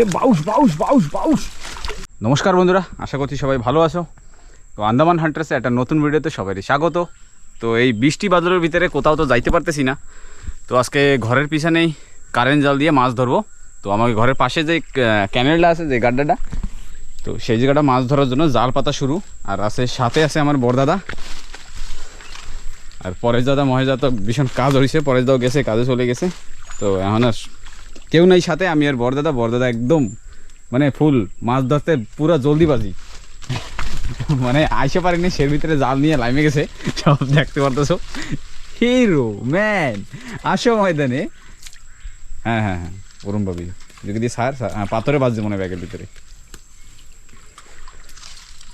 এ, বাউস বাউস বাউস বাউস। নমস্কার বন্ধুরা, আশা করছি সবাই ভালো আছো। তো আন্দামান হান্টার্সে একটা নতুন ভিডিওতে সবাই স্বাগত। তো এই বৃষ্টি বাদলের ভিতরে কোথাও তো যাইতে পারতেছি না। তো আজকে ঘরের পিছনেই কারেন্ট জাল দিয়ে মাছ ধরবো। তো আমার ঘরের পাশে যে ক্যানেলটা আছে, যে গাড্ডাটা, তো সেই জায়গাটা মাছ ধরার জন্য জাল পাতা শুরু। আর আছে, সাথে আছে আমার বড়দাদা আর পরেশ দাদা, মহেশ দাদা তো ভীষণ কাজ হয়েছে পরেশ দাও গেছে, কাজে চলে গেছে। তো এখন আর কেউ নাই সাথে, আমি আর বড়দাদা বড়দাদা একদম মানে ফুল মাছ ধরতে পুরো জলদিবাজি। মানে আইসে পারেনি সের ভিতরে জাল নিয়ে লাইমে গেছে, সব দেখতে পারতেছো। হিরো, ম্যান, আসো ময়দানে। হ্যাঁ হ্যাঁ হ্যাঁ অরুণ বাবি যদি সার হ্যাঁ পাথরে বাজছে মনে ব্যাগের ভিতরে।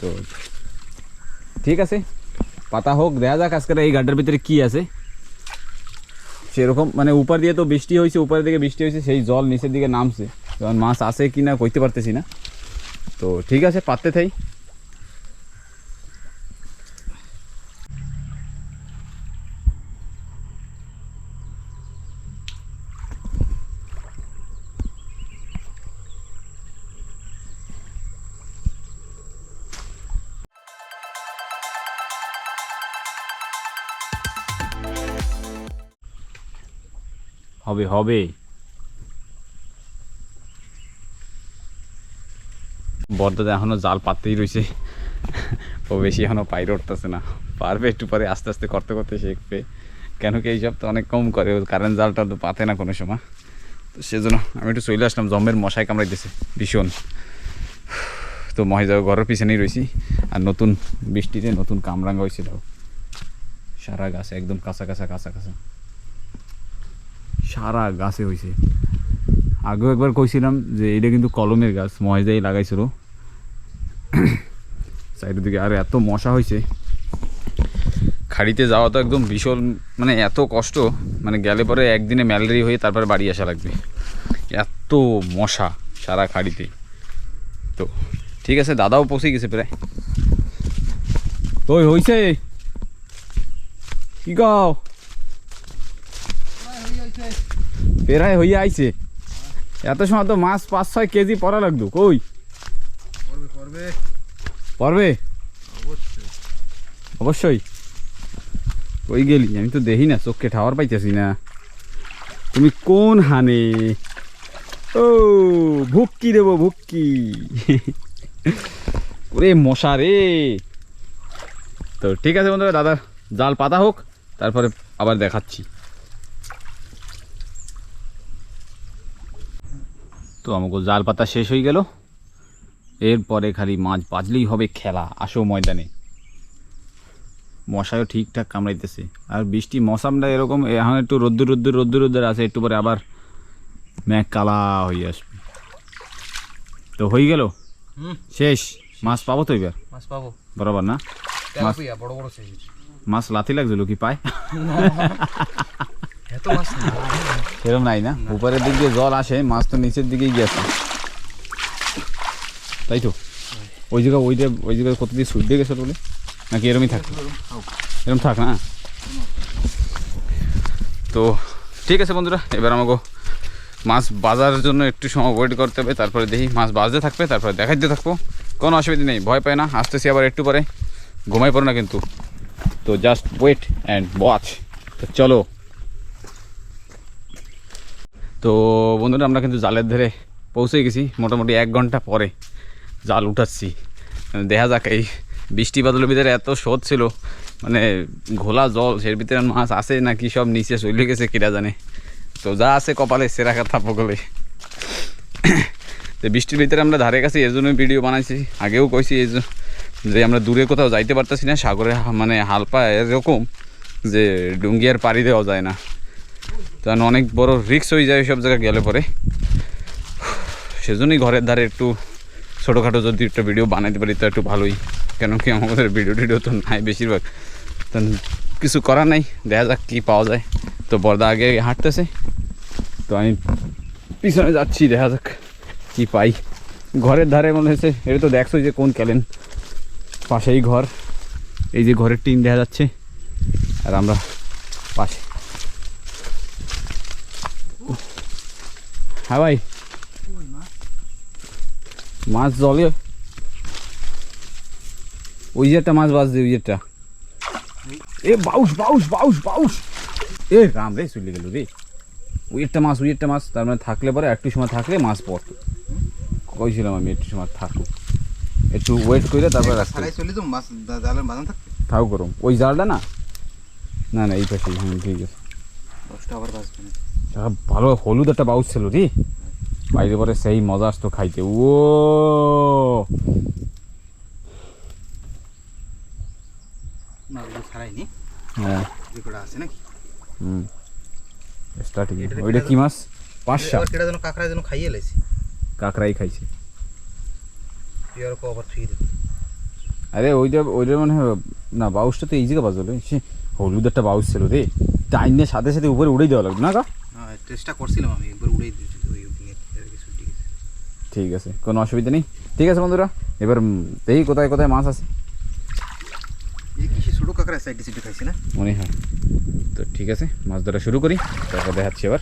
তো, ঠিক আছে, পাতা হোক, দেখা যাক আজকের এই গাড্ডার ভিতরে কি আছে। সেরকম মানে উপর দিয়ে তো বৃষ্টি হয়েছে, উপরের দিকে বৃষ্টি হয়েছে, সেই জল নিচের দিকে নামছে। কারণ মাছ আসে কি না কইতে পারতেছি না। তো ঠিক আছে পাততে থাই। হবে হবে? বর্দাতে এখনও জাল পাততেই রয়েছে ও বেশি এখনও পাইরে উঠতেছে না। পারবে একটু পরে আস্তে আস্তে করতে করতে শিখবে। কেন কি এইসব তো অনেক কম করে কারেন্ট জালটা তো পাতে না কোনো সময়। তো সেজন্য আমি একটু চলে আসলাম, জম্মের মশাই কামড়াইতেছে ভীষণ। তো মহিজা ঘরের পিছনেই রয়েছি আর নতুন বৃষ্টিতে নতুন কামরাঙ্গা হয়েছিল। সারা গাছ একদম কাঁচা কাঁচা কাঁচা কাঁচা। সারা গাছে হয়েছে আগেও একবার কইছিলাম যে এটা কিন্তু কলমের গাছ মহেশদাই লাগাইছিল। সাইডের দিকে আর এত মশা হয়েছে খাড়িতে যাওয়া তো একদম ভীষণ মানে এত কষ্ট মানে গেলে পরে একদিনে ম্যালেরিয়া হয়ে তারপরে বাড়ি আসা লাগবে। এত মশা সারা খাড়িতে। তো ঠিক আছে, দাদাও পৌঁছে গেছে প্রায়। তো হয়েছে কি গাও প্রায় হইয়া আইছে। এত সময় তো মাছ পাঁচ ছয় কেজি পড়া লাগতো। কই? পড়বে অবশ্যই। কই গেলি? আমি তো দেখি না চোখকে ঠাওয়ার পাইতেছি না। তুমি কোন হানে? ও ভুক্কি দেবো ভুক্কি। ওরে মশা রে। তো ঠিক আছে বন্ধুরা দাদা জাল পাতা হোক তারপরে আবার দেখাচ্ছি। তো আমাকে জাল পাতা শেষ হয়ে গেল। এরপরে খালি মাছ বাজলেই হবে খেলা আসো ময়দানে। মশাও ঠিকঠাক কামড়াইতেছে। আর বৃষ্টি মৌসামটা এরকম এখন একটু রোদ্দুর রোদ্দুর রোদ্দুর রোদ্দুর আছে একটু পরে আবার ম্যাঘ কালা হয়ে আসবে। তো হয়ে গেল? শেষ। মাছ পাবো তো এবার? মাছ পাবো। বরাবর না? বড় বড় মাছ লাথি লাগছিল কি পায়। এত মাছ নাই। না? উপরের দিক দিয়ে জল আসে মাছ তো নিচের দিকেই গেছে। তাই তো? ওই। জায়গা ওই ওই জায়গায় কত দিয়ে সুইট দিয়ে গেছে বলে? নাকি এরমই থাক? এরম থাক না? তো ঠিক আছে বন্ধুরা এবার আমাকে মাছ বাজার জন্য একটু সময় ওয়েট করতে হবে। তারপরে দেখি মাছ বাজতে থাকবে তারপরে দেখাইতে থাকব। কোনো অসুবিধা নেই ভয় পায় না। আসতেছি আবার একটু পরে। ঘুমাই পড়ো না কিন্তু। তো জাস্ট ওয়েট অ্যান্ড ওয়াচ তো চলো। তো বন্ধুরা, আমরা কিন্তু জালের ধারে পৌঁছে গেছি। মোটামুটি এক ঘণ্টা পরে জাল উঠাচ্ছি। দেখা যাক, এই বৃষ্টি বাদলের ভিতরে এত স্রোত ছিল মানে ঘোলা জল সের ভিতরে মাছ আছে নাকি সব নিচে চলে গেছে কিরা জানে। তো যা আছে কপালে, সেরা কথা পকলে তো বৃষ্টির ভিতরে আমরা ধারে কাছে এর জন্যই ভিডিও বানাইছি। আগেও কইছি এই যে আমরা দূরে কোথাও যাইতে পারতেছি না, সাগরে মানে হালপা এরকম যে ডুঙ্গিয়ার পাড়ি দেওয়া যায় না। কারণ অনেক বড় রিক্স হয়ে যায় সব জায়গায় গেলে পরে। সেজন্যই ঘরের ধারে একটু ছোটোখাটো যদি একটা ভিডিও বানাইতে পারি, তো একটু ভালোই। কেন কি আমাদের ভিডিও টিডিও তো নাই বেশিরভাগ। তো কিছু করার নাই, দেখা যাক কী পাওয়া যায়। তো বর্দা আগে হাঁটতেছে। তো আমি পিছনে যাচ্ছি, দেখা যাক কী পাই। ঘরের ধারে মনে হয়েছে এটা তো দেখছ যে কোন ক্যালেন। পাশেই ঘর। এই যে ঘরের টিন দেখা যাচ্ছে। আর আমরা পাশে। হ্যাঁ ভাই মাছ জলে। ওই যে একটা মাছ বাজছে ওই যে একটা। এ বাউস বাউস বাউস বাউস এ রাম রে চলে গেল রে। ওই একটা মাছ ওই একটা মাছ তার মানে থাকলে পরে একটু সময় থাকলে মাছ পড়তো। কইছিলাম আমি একটু সময় থাকুক। একটু ওয়েট করে তারপর রাখতে চলে তো মাছ জালের বাঁধন থাকবে। থাক গরম ওই জালটা না? না না এই পাশে হ্যাঁ ঠিক আছে। দশটা আবার না ভালো হলুদ একটা বাউস ছিল রে। বাইরে পরে সেই মজা আসতো খাইতে। ও! না নি। হ্যাঁ। ওইটা কি মাছ? পাঁচশা। এবার কেটা যেন কাঁকড়া যেন খাইয়ে লাইছি। কাঁকড়াই খাইছে। আরে ওইটা ওইটা মানে না বাউসটা তো এই জায়গা বাজলো। সে হলুদ একটা বাউস ছিল রে। টাইনের সাথে সাথে উপরে উড়েই দেওয়া লাগবে। না কা হ্যাঁ চেষ্টা করছিলাম আমি একবার উড়েই দিয়েছি ওই কিছু ঠিক আছে ঠিক আছে কোনো অসুবিধা নেই। ঠিক আছে বন্ধুরা এবার দেখি কোথায় কোথায় মাছ আছে। ছোটো কাঁকড়া সাইড ডিসিটি খাইছি না? মনে হয়। তো ঠিক আছে মাছ ধরা শুরু করি তারপর দেখাচ্ছি এবার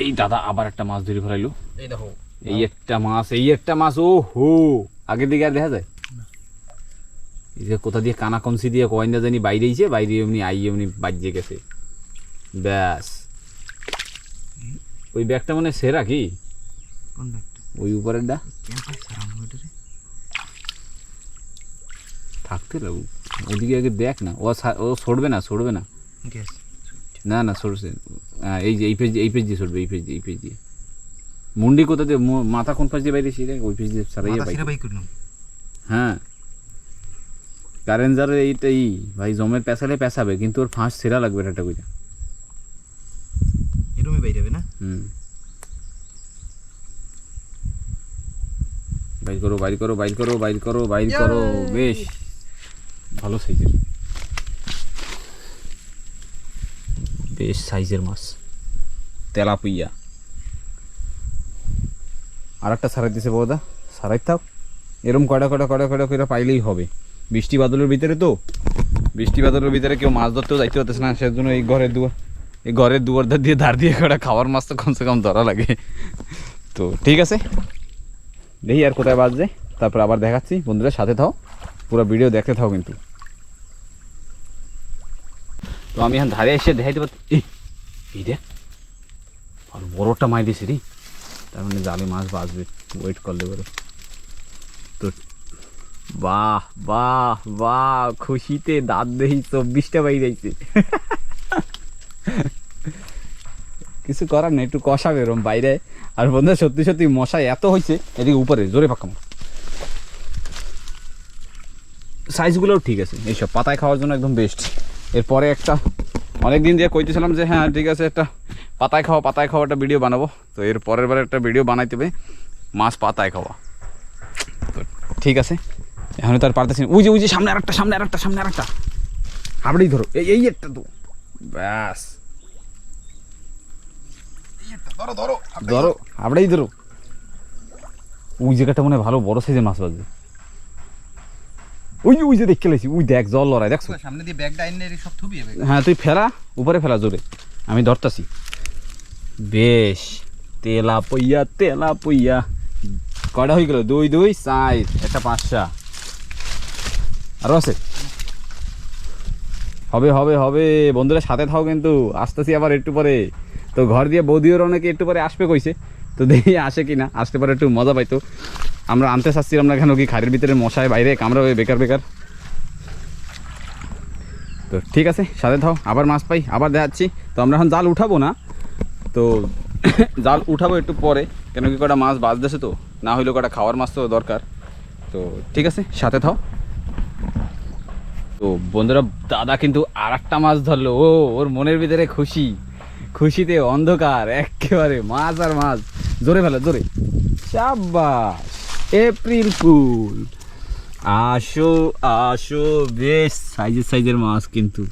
এই দাদা আবার একটা মাছ ধরে ফেলাইলো। এই দেখো। এই একটা মাছ এই একটা মাছ ও হো আগের দিকে আর দেখা যায়? এই যে কোথা দিয়ে কানা কমসি দিয়ে কয়েনটা জানি বাইরে আইছে বাইরে এমনি আই এমনি বাজে গেছে। ব্যাস। ওই ব্যাগটা মানে সেরা কি? কোন ব্যাগটা? ওই রাম ওইটারে থাকতে লাগু ওদিকে আগে দেখ না। ও ও সরবে না সরবে না। গ্যাস। না না সরছে। হ্যাঁ, এই যে এই পেজ এই পেজ দিয়ে সরবে এই পেজ দিয়ে এই পেজ দিয়ে। মুন্ডি কোথা দিয়ে? মাথা কোন পাশ দিয়ে বাইরে সেটা ওই পেজ দিয়ে সারাইয়া মাথা বাইরে। সিরা বাই করলাম হ্যাঁ। এইটাই ভাই জমের পেঁচালে পেঁচাবে কিন্তু ওর ফাঁস সেরা লাগবে একটা করে এরমই বাইরে হবে না হুম বাইর করো বাইর করো বাইর করো বাইর করো বাইর করো। বেশ। ভালো সাইজের বেশ সাইজের মাছ। তেলাপুইয়া আর একটা সারাই দিছে বৌদা। সারাই থাক। এরম কয়টা কয়টা কয়টা কয়টা কয়টা পাইলেই হবে। বৃষ্টি বাদলের ভিতরে তো। বৃষ্টি বাদলের ভিতরে কেউ মাছ ধরতেও যাইতে হতেছে না সেজন্য এই ঘরের দুয়ার এই ঘরের দুয়ার দিয়ে ধার দিয়ে কয়টা খাওয়ার মাছ তো কমসে কম ধরা লাগে। তো ঠিক আছে। দেখি আর কোথায় বাজছে। তারপর আবার দেখাচ্ছি। বন্ধুরা সাথে থাও। পুরো ভিডিও দেখতে থাও কিন্তু। তো আমি এখন ধারে এসে দেখাইতে পারছি এই, দেখ। আর বড়টা মাই দিছি রে। তার মানে জালে মাছ বাজবে ওয়েট করলে পরে। তো বাহ বাহ বাহ খুশিতে দাঁত দেখি চব্বিশটা বাইরে আইছে কিছু করার নেই, একটু কষাবে এরম বাইরে। আর বন্ধু সত্যি সত্যি মশা এত হয়েছে, এদিকে উপরে, জোরে পাক্কা সাইজগুলোও ঠিক আছে, এইসব পাতায় খাওয়ার জন্য একদম বেস্ট এরপরে একটা অনেক দিন দিয়ে কইতেছিলাম যে হ্যাঁ ঠিক আছে, একটা পাতায় খাওয়া পাতায় খাওয়া একটা ভিডিও বানাবো। তো এর পরের বার একটা ভিডিও বানাইতে হবে, মাছ পাতায় খাওয়া। তো ঠিক আছে, এখন তার পারতেছি। ওই যে ওই যে, সামনে আরেকটা সামনে আরেকটা, সামনে আর একটা হাবড়েই ধরো, এই এই একটা তো ব্যাস। ধরো ধরো ধরো হাবড়েই ধরো। ওই জায়গাটা মনে ভালো বড় সাইজের মাছ ওই ওই যে দেখতে লাইছি ওই দেখ জল লড়াই দেখছ? সামনে দিয়ে ব্যাগটা আইনে সব থুবি হ্যাঁ তুই ফেলা উপরে ফেলা জোরে। আমি ধরতাছি। বেশ তেলা পইয়া তেলা পইয়া। কয়টা হয়ে গেল? দুই দুই চার একটা পাঁচশা আরও আছে? হবে হবে হবে। বন্ধুরা সাথে থাও কিন্তু। আসতেছি আবার একটু পরে। তো ঘর দিয়ে বৌদিওর অনেকে একটু পরে আসবে কইছে। তো দেখি আসে কি না আসতে পারে একটু মজা পাইতো। আমরা আনতে চাচ্ছিলাম না কেন কি খাড়ির ভিতরে মশায় বাইরে কামড়াবে বেকার বেকার। তো ঠিক আছে, সাথে থাও, আবার মাছ পাই, আবার দেখাচ্ছি। তো আমরা এখন জাল উঠাবো না। তো জাল উঠাবো একটু পরে, কেন কি কটা মাছ বাজতেছে তো, না হইলেও কটা খাওয়ার মাছ তো দরকার। তো ঠিক আছে, সাথে থাও। তো বন্ধুরা, দাদা কিন্তু আর একটা মাছ ধরলো, ও, ওর মনের ভিতরে খুশি। খুশিতে অন্ধকার, একেবারে মাছ আর মাছ। জোরে ফেলো, জোরে। সাবাস এপ্রিল ফুল। আসো আসো, বেশ। সাইজের সাইজের মাছ কিন্তু।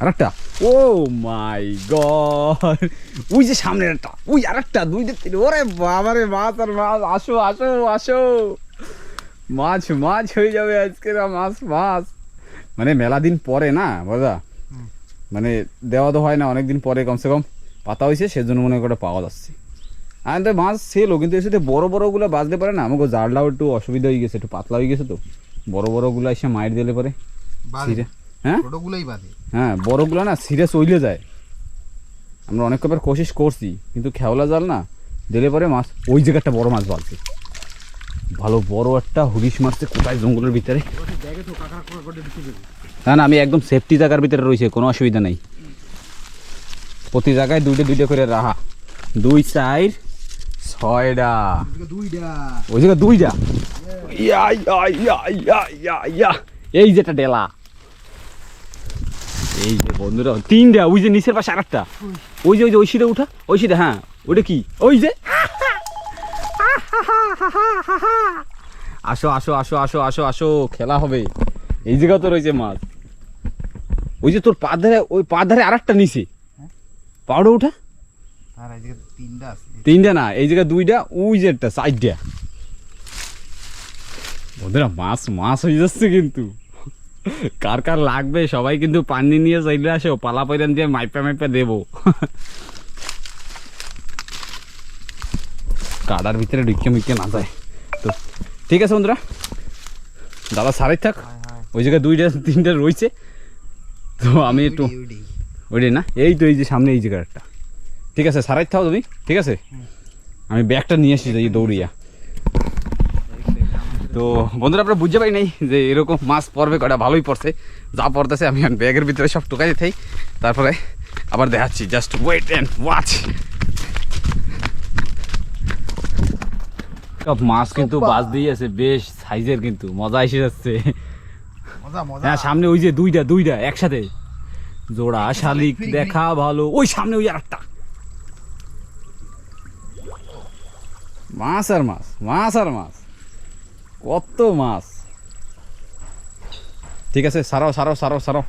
আরেকটা। Oh my God. ওই যে সামনের একটা। ওই আরেকটা, দুই তিন। ওরে বাবারে, মাছ আর মাছ। আসো আসো আসো। মাছ মাছ হয়ে যাবে আজকের, মাছ মাছ। মানে মেলা দিন পরে না বোঝা মানে দেওয়া তো হয় না অনেক দিন পরে কমসে কম পাতা হয়েছে সেজন্য মনে করে পাওয়া যাচ্ছে। আর তো মাছ সেলও কিন্তু এর সাথে বড় বড়গুলো বাজতে পারে না আমাকে জালটাও একটু অসুবিধা হয়ে গেছে একটু পাতলা হয়ে গেছে তো। বড় বড়গুলো এসে মাইর দিলে পরে হ্যাঁ? হ্যাঁ বড়গুলো না সিরে চইলে যায়। আমরা অনেক কবার কোশিশ করছি কিন্তু খেওলা জাল না দিলে পরে মাছ ওই জায়গাটা বড় মাছ বাজছে ভালো বড় একটা হুরিশ মারছে, কোথায় জঙ্গলের ভিতরে? না না, আমি একদম সেফটি জায়গার ভিতরে রয়েছে, কোনো অসুবিধা নেই। প্রতি জায়গায় দুইটা দুইটা করে রাহা। দুই চার, ছয়টা। ওই জায়গায় দুইটা। এই যেটা ডেলা। এই যে বন্ধুরা, তিনটা, ওই যে নিচের পাশে আরেকটা। ওই যে ওই যে, ওই সিটে উঠা, ওই সিটে হ্যাঁ ওটা কি? ওই যে আসো আসো আসো আসো আসো আসো খেলা হবে। এই জায়গা তো রয়েছে মাছ। ওই যে তোর পা ধারে ওই পা ধারে আরেকটা নিচে। পাউডার উঠা তিনটা না এই জায়গায় দুইটা ওই যে একটা চারটা। বন্ধুরা মাছ মাছ হয়ে যাচ্ছে কিন্তু। কার কার লাগবে সবাই কিন্তু পানি নিয়ে চাইলে আসো পালা পয়রান দিয়ে মাইপা মাইপা দেবো। কাদার ভিতরে ঢুকে মুইকে না যায়। তো ঠিক আছে বন্ধুরা দাদা সারাই থাক। ওই জায়গায় দুইটা তিনটা রয়েছে। তো আমি একটু ওইটাই না এই তো এই যে সামনে এই জায়গার একটা। ঠিক আছে সারাই থাও তুমি ঠিক আছে? আমি ব্যাগটা নিয়ে এসেছি এই দৌড়িয়া। তো বন্ধুরা আপনারা বুঝতে পারি নাই যে এরকম মাছ পড়বে কটা ভালোই পড়ছে। যা পড়তেছে আমি ব্যাগের ভিতরে সব টোকাই থাই তারপরে আবার দেখাচ্ছি জাস্ট ওয়েট অ্যান্ড ওয়াচ মাছ কিন্তু বাজ দিয়ে আছে বেশ সাইজের কিন্তু মজা এসে যাচ্ছে। হ্যাঁ সামনে ওই যে দুইটা দুইটা একসাথে। জোড়া শালিক দেখা ভালো ওই সামনে ওই আরেকটা। মাছ আর মাছ মাছ আর মাছ। কত মাছ। ঠিক আছে সারাও সারাও সারাও সারাও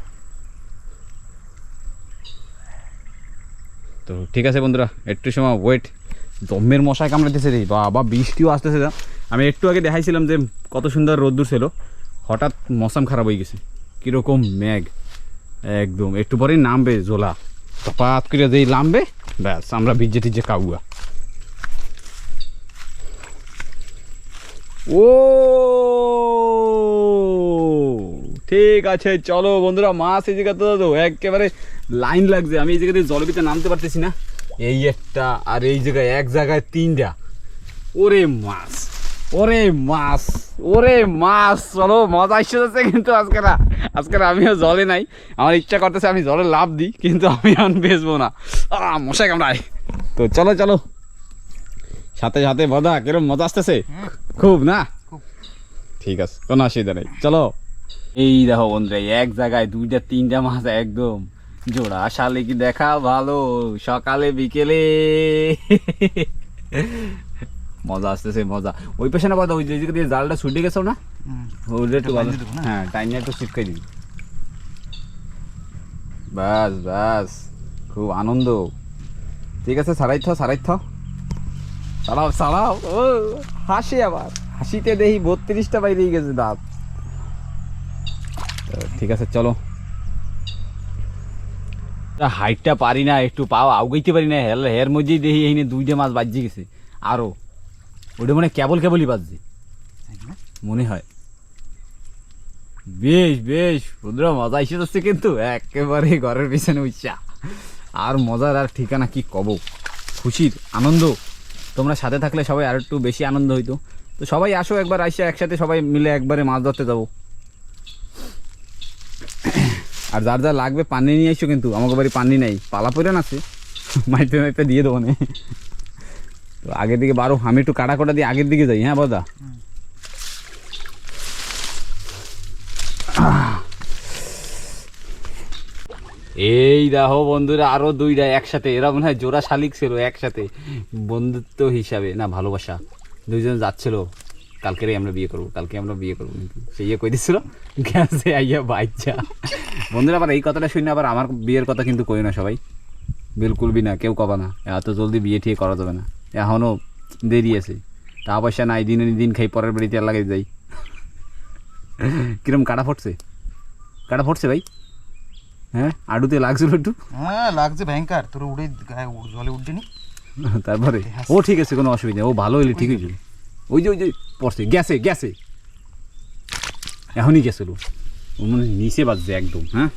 তো ঠিক আছে বন্ধুরা একটু সময় ওয়েট দমের মশায় কামড়াতেছে রে বাবা, বৃষ্টিও আসতেছে আমি একটু আগে দেখাইছিলাম যে কত সুন্দর রোদ্দুর ছিল। হঠাৎ মৌসুম খারাপ হয়ে গেছে। কীরকম মেঘ। একদম। একটু পরেই নামবে জোলা তপাত করে যেই নামবে, ব্যাস, আমরা ভিজে টিজে কাউয়া। ও! ঠিক আছে, চলো বন্ধুরা, মাছ এই জায়গাতে তো একেবারে লাইন লাগছে। আমি এই জায়গাতে জলের ভিতরে নামতে পারতেছি না। এই একটা আর এই জায়গায় এক জায়গায় তিনটা। ওরে মাছ ওরে মাছ ওরে মাছ চলো মজা এসে যাচ্ছে কিন্তু আজকে না। আজকে আমিও জলে নাই। আমার ইচ্ছা করতেছে আমি জলে লাভ দিই কিন্তু আমি এখন বেচবো না। মশাই কামড়ায়। তো চলো চলো। সাথে সাথে বদা কিরম মজা আসতেছে? খুব না? ঠিক আছে কোনো অসুবিধা নেই। চলো। এই দেখো বন্ধুরা এক জায়গায় দুইটা তিনটা মাছ একদম। জোড়া শালিক দেখা ভালো সকালে বিকেলে। মজা আসতেছে মজা। ওই না কথা ওই যে দিয়ে জালটা ছুটে গেছো না। ওটা একটু দেবো না? হ্যাঁ টাইনে একটু ছিটকাই দিবি বাস বাস খুব আনন্দ। ঠিক আছে সারাই থাও সারাই থাও। চালাও চালাও ও হাসি আবার। হাসিতে দেখি বত্রিশটা বাইরে গেছে দাঁত। ঠিক আছে চলো। হাইটটা পারি না, একটু পাও, আউগাইতে পারি না হের হের মধ্যেই দেখি এই দুইটা মাছ বাজছে গেছে। আরও। ওটা মানে কেবল কেবলই বাজছে। মনে হয়। বেশ বেশ রুদ্র মজা। এসে যাচ্ছে কিন্তু একেবারে ঘরের পিছনে উচ্চা আর মজার আর ঠিকানা কি কব? খুশির আনন্দ। তোমরা সাথে থাকলে সবাই আর একটু বেশি আনন্দ হইতো। তো সবাই আসো একবার, আসে একসাথে সবাই মিলে একবারে মাছ ধরতে যাব। আর যার যা লাগবে পানি নিয়ে এসো কিন্তু আমাকে বাড়ি পানি নেই। পালা পরে আছে মাইতে মাইতে দিয়ে দেবো না। তো আগের দিকে বারো, আমি একটু কাটা কোটা দিয়ে আগের দিকে যাই হ্যাঁ বদা? এই দেখো বন্ধুরা, আরও দুইটা একসাথে। এরা মনে হয় জোড়া শালিক ছিল, একসাথে। বন্ধুত্ব হিসাবে, না, ভালোবাসা। দুইজন যাচ্ছিল। কালকেরই আমরা বিয়ে করব কালকে আমরা বিয়ে করব। সে ইয়ে কই দিছিল? গ্যাসে আইয়া বাচ্চা বন্ধুরা আবার এই কথাটা শুনে আবার আমার বিয়ের কথা কিন্তু কই না সবাই। বিলকুল বি না কেউ কবা না। এত জলদি বিয়ে ঠিক করা যাবে না। এখনও দেরি আছে। টাকা পয়সা নাই দিনে দিন খাই পরের বাড়িতে আর লাগাই যাই। কিরম কাটা ফটছে? কাটা ফটছে ভাই? হ্যাঁ আডুতে লাগছিল একটু। হ্যাঁ লাগছে ভয়ঙ্কর। তোর উড়ে জলে উঠছে নি? তারপরে? ও ঠিক আছে কোনো অসুবিধা নেই। ও ভালো হইলে ঠিক হয়ে যাবে ওই যে ওই যে, পড়ছে গ্যাসে গ্যাসে এখনই গেছিল। ও মানে নিচে বাজছে একদম হ্যাঁ?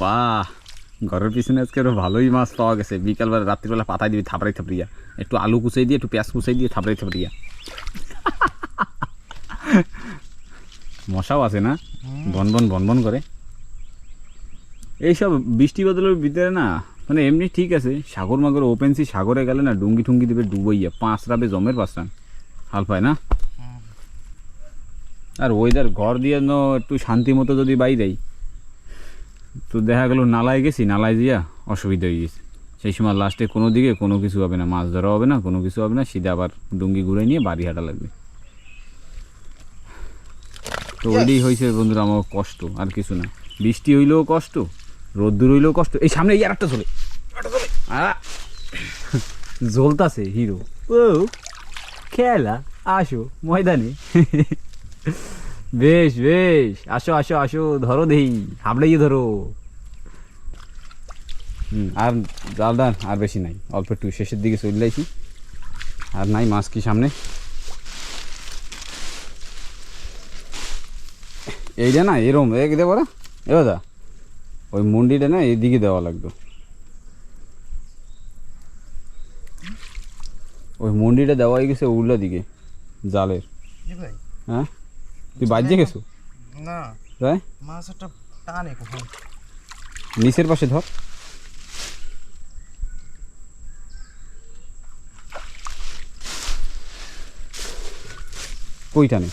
বাহ, ঘরের পিছনে আজকে ভালোই মাছ পাওয়া গেছে। বিকালবেলা, রাত্রিবেলা পাতায় দিবি, থাপড়াই থাপড়িয়া একটু আলু কুচাই দিয়ে, একটু পেঁয়াজ কুচাই দিয়ে, থাপড়াই থাপড়িয়া মশাও আছে না? বন বন বন বন করে। এইসব বৃষ্টি বদলের ভিতরে না মানে এমনি ঠিক আছে সাগর মাগর ওপেন সি সাগরে গেলে না ডুঙ্গি ঠুঙ্গি দেবে ডুবইয়া পাঁচ রাবে জমের পাঁচটান হাল পায় না? আর ওয়েদার ঘর দিয়ে ন একটু শান্তি মতো যদি বাই দেয় তো দেখা গেল নালায় গেছি নালায় দিয়া অসুবিধা হয়ে গেছে। সেই সময় লাস্টে কোনো দিকে কোনো কিছু হবে না মাছ ধরা হবে না কোনো কিছু হবে না সিধা আবার ডুঙ্গি ঘুরে নিয়ে বাড়ি হাঁটা লাগবে। তো ওইটাই হয়েছে বন্ধুরা আমার কষ্ট আর কিছু না। বৃষ্টি হইলেও কষ্ট রোদ্দুর হইলেও কষ্ট। এই সামনে ইয়ার একটা চলে জ্বলতাছে হিরো। ও, খেলা, আসো, ময়দানে। বেশ বেশ, আসো আসো আসো, ধরো দেই, হাবড়াইয়ে ধরো। হুম, আর জাল ডান আর বেশি নাই, অল্প একটু শেষের দিকে চলে যাইছি। আর নাই মাছ কি সামনে? এইটা না, এরম এক দেবো না এবার দা ওই মুন্ডিটা না এদিকে দেওয়া লাগতো। ওই মুন্ডিটা দেওয়া হয়ে গেছে উল্লা দিকে জালের। হ্যাঁ? তুই বাজ্যে গেছো? না। তাই মাছ একটা টানে কখন? নিচের পাশে ধর। কই টানে?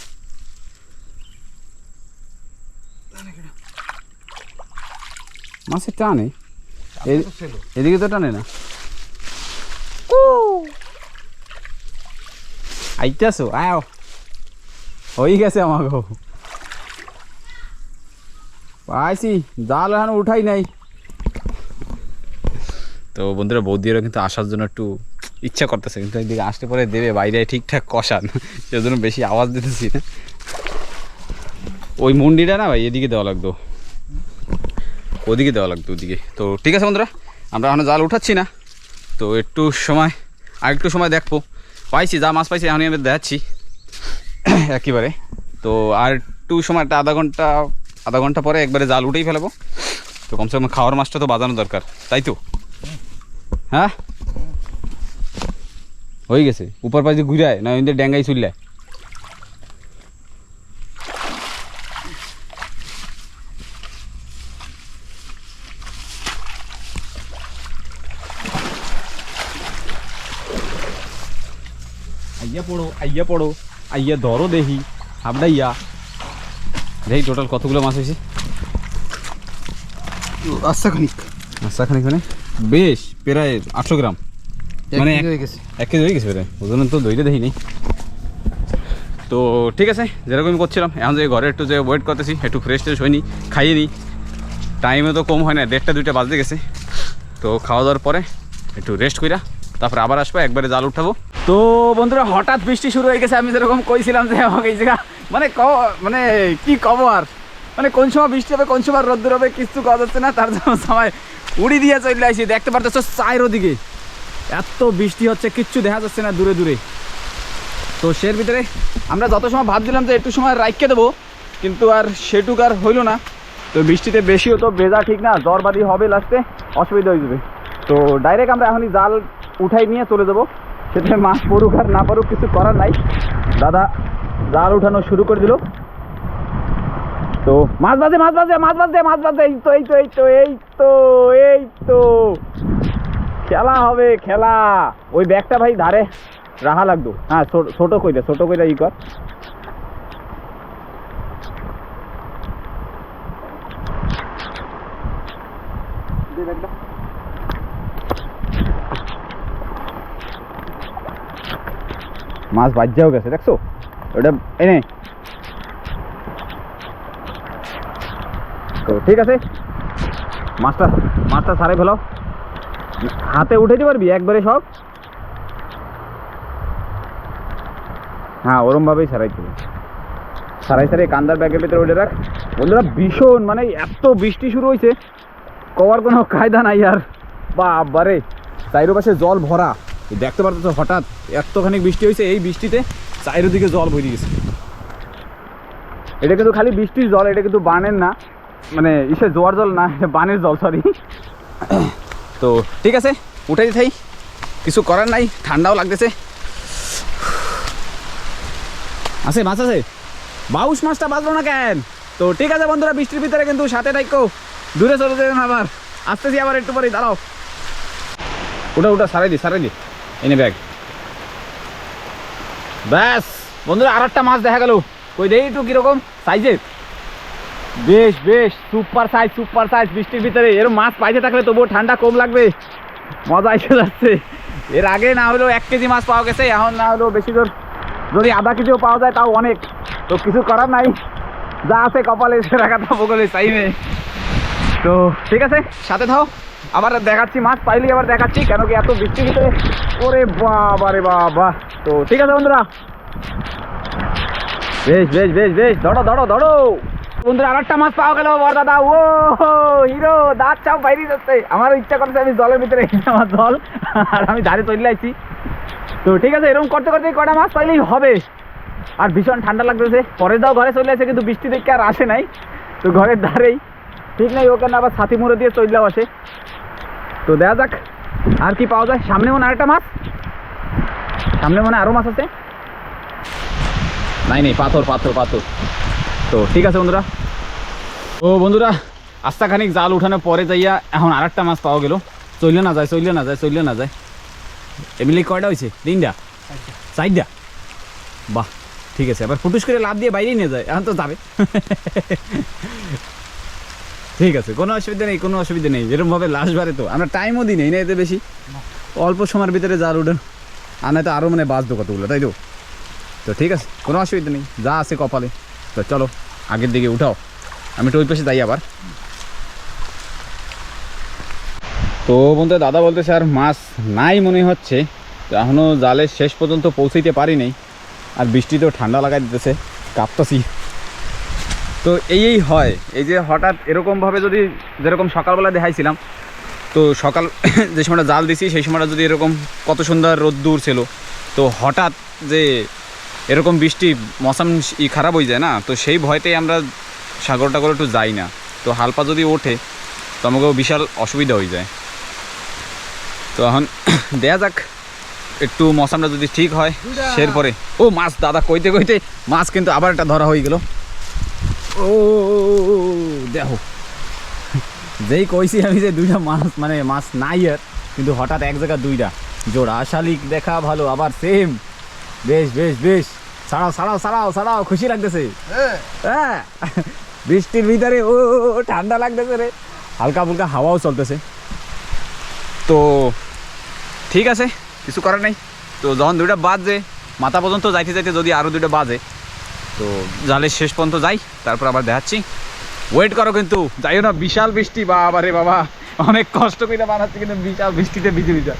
মাছের টানে। এদিকে তো টানে না। আইতাছো আয়। হয়ে গেছে আমাকে পাইছি জাল এখন উঠাই নাই। তো বন্ধুরা বৌদিরও কিন্তু আসার জন্য একটু ইচ্ছা করতেছে কিন্তু একদিকে আসতে পরে দেবে বাইরে ঠিকঠাক কষান সেজন্য বেশি আওয়াজ দিতেছি না। ওই মুন্ডিটা না ভাই এদিকে দেওয়া লাগতো। ওদিকে দেওয়া লাগতো, ওদিকে। তো ঠিক আছে বন্ধুরা, আমরা এখন জাল উঠাচ্ছি না। তো একটু সময় আর একটু সময় দেখব। পাইছি, যা মাছ পাইছি এখন আমি দেখাচ্ছি। একেবারে। তো আর একটু সময়, একটা আধা ঘণ্টা আধা ঘণ্টা পরে একবারে জাল উঠেই ফেলাবো। তো কমসে কম খাওয়ার মাছটা তো বাজানো দরকার, তাই তো? হ্যাঁ? হয়ে গেছে। উপর পাশে ঘুরায়, না ওই ড্যাঙ্গাই চুললায় আইয়া পড়ো আইয়া ধরো দেখি হাবড়াইয়া দেখি টোটাল কতগুলো মাছ হয়েছে। আচ্ছা খানিক। আচ্ছা মানে? বেশ প্রায় আটশো গ্রাম। মানে এক- কেজি হয়ে গেছে প্রায়। ওজন তো দইটা দেখিনি তো ঠিক আছে যেরকম করছিলাম এখন যে ঘরে একটু যে ওয়েট করতেছি একটু ফ্রেশ ট্রেশ হয়নি খাইয়ে নিই টাইমে তো কম হয় না দেড়টা দুইটা বাজতে গেছে। তো খাওয়া দাওয়ার পরে একটু রেস্ট কইরা তারপরে আবার আসব একবারে জাল উঠাবো। তো বন্ধুরা, হঠাৎ বৃষ্টি শুরু হয়ে গেছে। আমি যেরকম কইছিলাম যে আমাকে এই জায়গা মানে ক মানে কি কব আর? মানে কোন সময় বৃষ্টি হবে, কোন সময় রোদ্দুর হবে কিছু কওয়া যাচ্ছে না। তার জন্য সময় উড়ি দিয়ে চলে আসি। দেখতে পারতেছ চায়ের ওদিকে। এত বৃষ্টি হচ্ছে, কিচ্ছু দেখা যাচ্ছে না দূরে দূরে। তো সের ভিতরে আমরা যত সময় ভাবছিলাম যে একটু সময় রাইখকে দেবো, কিন্তু আর সেটুক আর হইল না। তো বৃষ্টিতে বেশি হতো বেজা ঠিক না, জ্বর বাড়ি হবে লাস্টে, অসুবিধা হয়ে যাবে। তো ডাইরেক্ট আমরা এখনই জাল উঠাই নিয়ে চলে যাব। সেটা মাছ পড়ুক আর না পড়ুক, কিছু করার নাই। দাদা, জাল উঠানো শুরু করে দিল। তো মাছ বাজে মাছ বাজে মাছ বাজে মাছ বাজে। এই তো এই তো এই তো এই তো এই তো। খেলা হবে, খেলা। ওই ব্যাগটা ভাই ধারে রাহা লাগতো হ্যাঁ ছোট- কইরা, ছোট কইরা ই কর। মাছ বাজ্যাও গেছে, দেখছ? ওটা এনে তো ঠিক আছে। মাছটা মাছটা সারে ফেলাও। হাতে উঠাইতে পারবি, একবারে সব? হ্যাঁ ওরমভাবেই সারাই দেবে সারাই সারাই কান্দার ব্যাগের ভিতরে উঠে রাখ। বন্ধুরা, ভীষণ মানে এত বৃষ্টি শুরু হয়েছে কবার কোনো কায়দা নাই আর। বাবারে পাশে জল ভরা। দেখতে পারতো হঠাৎ এতখানি বৃষ্টি হয়েছে এই বৃষ্টিতে চাইরো দিকে জল ভরে গেছে। এটা কিন্তু খালি বৃষ্টির জল এটা কিন্তু বানের না মানে ইসে জোয়ার জল না বানের জল সরি তো ঠিক আছে উঠে দিতেই কিছু করার নাই ঠান্ডাও লাগতেছে। আছে মাছ আছে? বাউস মাছটা বাঁচলো না কেন? তো ঠিক আছে বন্ধুরা বৃষ্টির ভিতরে কিন্তু সাথে থাকো দূরে চলে যাবেন আবার। আসতেছি আবার একটু পরে দাঁড়াও। ওটা ওটা সারাই দি সারাই দি। এনে ব্যাগ। ব্যাস, বন্ধুরা আর একটা মাছ দেখা গেল। কই দেই একটু কীরকম? সাইজের? বেশ বেশ সুপার সাইজ সুপার সাইজ বৃষ্টির ভিতরে। এরকম মাছ পাইতে থাকলে তবুও ঠান্ডা কম লাগবে। মজা এসে যাচ্ছে এর আগে না হলেও এক কেজি মাছ পাওয়া গেছে, এখন না হলেও বেশি দূর যদি আধা কেজিও পাওয়া যায়, তাও অনেক। তো কিছু করার নাই। যা আছে কপালে সে রাখা থাকব বলে চাইবে তো ঠিক আছে, সাথে থাও। আবার দেখাচ্ছি মাছ, পাইলে আবার দেখাচ্ছি, কেন কি এত বৃষ্টির ভিতরে ওরে বাবা রে বাবা। তো ঠিক আছে বন্ধুরা। বেশ বেশ বেশ বেশ, ধরো ধরো ধরো। বন্ধুরা আর একটা মাছ পাওয়া গেল বর দাদা। ও হিরো, দাঁত চাপ বাইরে যাচ্ছে। আমার ইচ্ছা করছে আমি জলের ভিতরে আমার জল, আর আমি ধারে চলে আসছি তো ঠিক আছে, এরকম করতে করতে কটা মাছ পাইলেই হবে। আর ভীষণ ঠান্ডা লাগতেছে। পরে দাও, ঘরে চলে আসে, কিন্তু বৃষ্টি দেখে আর আসে নাই। তো ঘরের ধারেই ঠিক নাই ওখানে আবার ছাতি মুড়ে দিয়ে চললেও আসে তো দেখা যাক, আর কি পাওয়া যায়। সামনে মনে আরেকটা মাছ। সামনে মনে আরও মাছ আছে। নাই, নেই, পাথর পাথর পাথর। তো ঠিক আছে বন্ধুরা। ও বন্ধুরা আস্তা খানিক জাল উঠানোর পরে যাইয়া এখন আর একটা মাছ পাওয়া গেল। চললে না যায় চললে না যায় চললে না যায়। এমনি কয়টা হয়েছে তিনটা? চারটা। বাহ, ঠিক আছে। এবার ফুটুস করে লাভ দিয়ে বাইরেই নিয়ে যায়। এখন তো যাবে। ঠিক আছে, কোনো অসুবিধা নেই, কোনো অসুবিধা নেই এরকমভাবে লাস্ট বারে তো, আমরা টাইমও দিই নেই না এতে বেশি। অল্প সময়ের ভিতরে জাল উঠেন আর নয়তো আরও মানে বাঁচতো কতগুলো তাই তো? তো ঠিক আছে, কোনো অসুবিধা নেই, যা আছে কপালে। তো চলো, আগের দিকে উঠাও। আমি একটু ওই পাশে যাই আবার। তো বন্ধু দাদা বলতেছে আর মাছ নাই মনে হচ্ছে, তো এখনও জালের শেষ পর্যন্ত পৌঁছাইতে পারি নাই আর বৃষ্টিতেও ঠান্ডা লাগাই দিতেছে, কাঁপতাছি। তো এই এই হয়। এই যে হঠাৎ এরকমভাবে যদি যেরকম সকালবেলা দেখাইছিলাম তো সকাল যে সময়টা জাল দিছি সেই সময়টা যদি এরকম কত সুন্দর রোদ্দুর ছিল তো হঠাৎ যে এরকম বৃষ্টি মৌসাম ই খারাপ হয়ে যায় না তো সেই ভয়তেই আমরা সাগর টাগর একটু যাই না। তো হালপা যদি ওঠে তো আমাকেও বিশাল অসুবিধা হয়ে যায়। তো এখন দেয়া যাক একটু মশামটা যদি ঠিক হয় সেরপরে। ও মাছ দাদা কইতে কইতে মাছ কিন্তু আবার একটা ধরা হয়ে গেল। ও দেখো। যেই কইছি আমি যে দুইটা মাছ মানে মাছ নাই আর কিন্তু হঠাৎ এক জায়গায় দুইটা। জোড়া শালিক দেখা ভালো আবার সেম বেশ বেশ বেশ। ছাড়াও ছাড়াও ছাড়াও ছাড়াও খুশি লাগতেছে। হ্যাঁ। বৃষ্টির ভিতরে ও, ঠান্ডা লাগতেছে রে। হালকা ফুলকা হাওয়াও চলতেছে। তো ঠিক আছে কিছু করার নেই। তো যখন দুইটা বাজে মাথা পর্যন্ত যাইতে যাইতে যদি আরও দুইটা বাজে তো জালের শেষ পর্যন্ত যাই তারপর আবার দেখাচ্ছি। ওয়েট করো কিন্তু যাইও না বিশাল বৃষ্টি বাবা রে বাবা। অনেক কষ্ট করে বানাচ্ছি কিন্তু বিশাল বৃষ্টিতে ভিজে ভিজে।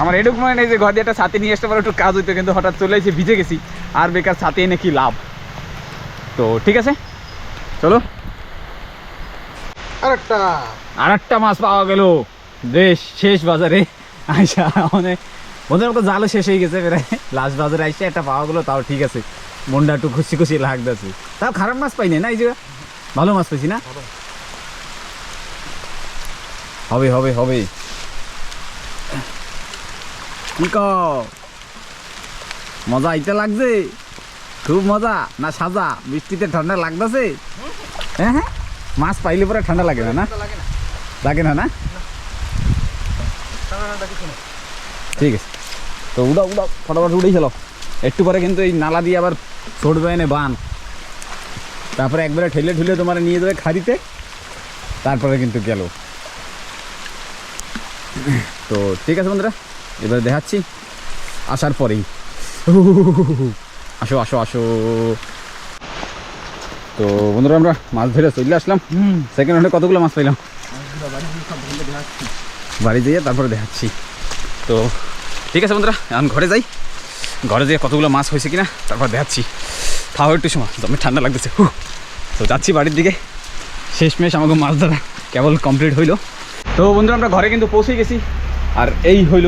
আমার এটুকু মনে নেই যে ঘর দিয়ে একটা ছাতি নিয়ে আসতে পারো একটু কাজ হইতো কিন্তু হঠাৎ চলে এসে ভিজে গেছি। আর বেকার ছাতি এনে কি লাভ? তো ঠিক আছে চলো। আরেকটা। আর একটা মাছ পাওয়া গেল। বেশ শেষ বাজারে। আইসা অনেক বন্ধুর মতো জালও শেষ হয়ে গেছে প্রায়। লাস্ট বাজারে আইসা একটা পাওয়া গেলো তাও ঠিক আছে। মনটা একটু খুশি খুশি লাগতেছে। তাও খারাপ মাছ পাইনি না এই যে? ভালো মাছ পাইছি না? হবে হবে হবে। কি ক মজা আইতে লাগছে? খুব মজা। না সাজা। বৃষ্টিতে ঠান্ডা লাগতেছে? হ্যাঁ হ্যাঁ। মাছ পাইলে পরে ঠান্ডা লাগে না না? লাগে না। না ঠিক আছে। তো উড়াও উড়াও ফটাফট উড়েই চলো একটু পরে কিন্তু এই নালা দিয়ে আবার ছড়বে এনে বান। তারপরে একবারে ঠেলে ঠেলে তোমার নিয়ে যাবে খাড়িতে তারপরে কিন্তু গেল। তো ঠিক আছে বন্ধুরা এবার দেখাচ্ছি আসার পরেই। আসো আসো আসো। তো বন্ধুরা আমরা মাছ ধরে চলে আসলাম। সেকেন্ড হ্যান্ডে কতগুলো মাছ পাইলাম? বাড়ি যেয়ে তারপরে দেখাচ্ছি। তো ঠিক আছে বন্ধুরা এখন ঘরে যাই। ঘরে যেয়ে কতগুলো মাছ হয়েছে কিনা তারপর দেখাচ্ছি। খাওয়া একটু সময় জমে ঠান্ডা লাগতেছে হু। তো যাচ্ছি বাড়ির দিকে। শেষমেশ আমাকে মাছ ধরা কেবল কমপ্লিট হইল। তো বন্ধুরা আমরা ঘরে কিন্তু পৌঁছে গেছি। আর এই হইল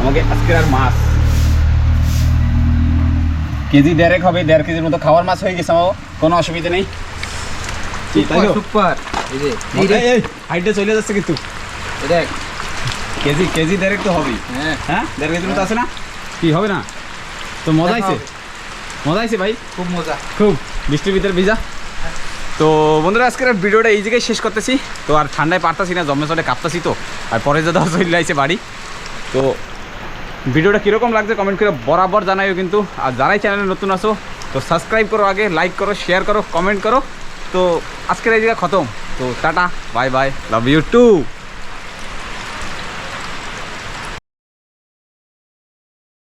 আমাকে আজকের আর মাছ। কেজি দেড়েক হবে দেড় কেজির মতো খাওয়ার মাছ হয়ে গেছে আমার কোনো অসুবিধা নেই? সুপার। হাইটে চলে যাচ্ছে কিন্তু। দেখ। কেজি কেজি দেড়েক তো হবেই। হ্যাঁ। হ্যাঁ? দেড় কেজির মতো আছে না? কি হবে না? তো মজা আইছে? মজা আইছে ভাই? খুব মজা। খুব। বৃষ্টির ভিতরে ভিজা? তো বন্ধুরা আজকের ভিডিওটা এই জায়গায় শেষ করতেছি। তো আর ঠান্ডায় পারতাছি না জমে চলে কাঁপতাছি তো। আর পরে যে দশ চলে আইছে বাড়ি। তো ভিডিওটা কীরকম লাগছে কমেন্ট করে বরাবর জানাইও কিন্তু। আর যারাই চ্যানেলে নতুন আসো তো সাবস্ক্রাইব করো আগে লাইক করো শেয়ার করো কমেন্ট করো। তো আজকের এই জায়গা খতম। তো tata bye bye love you too.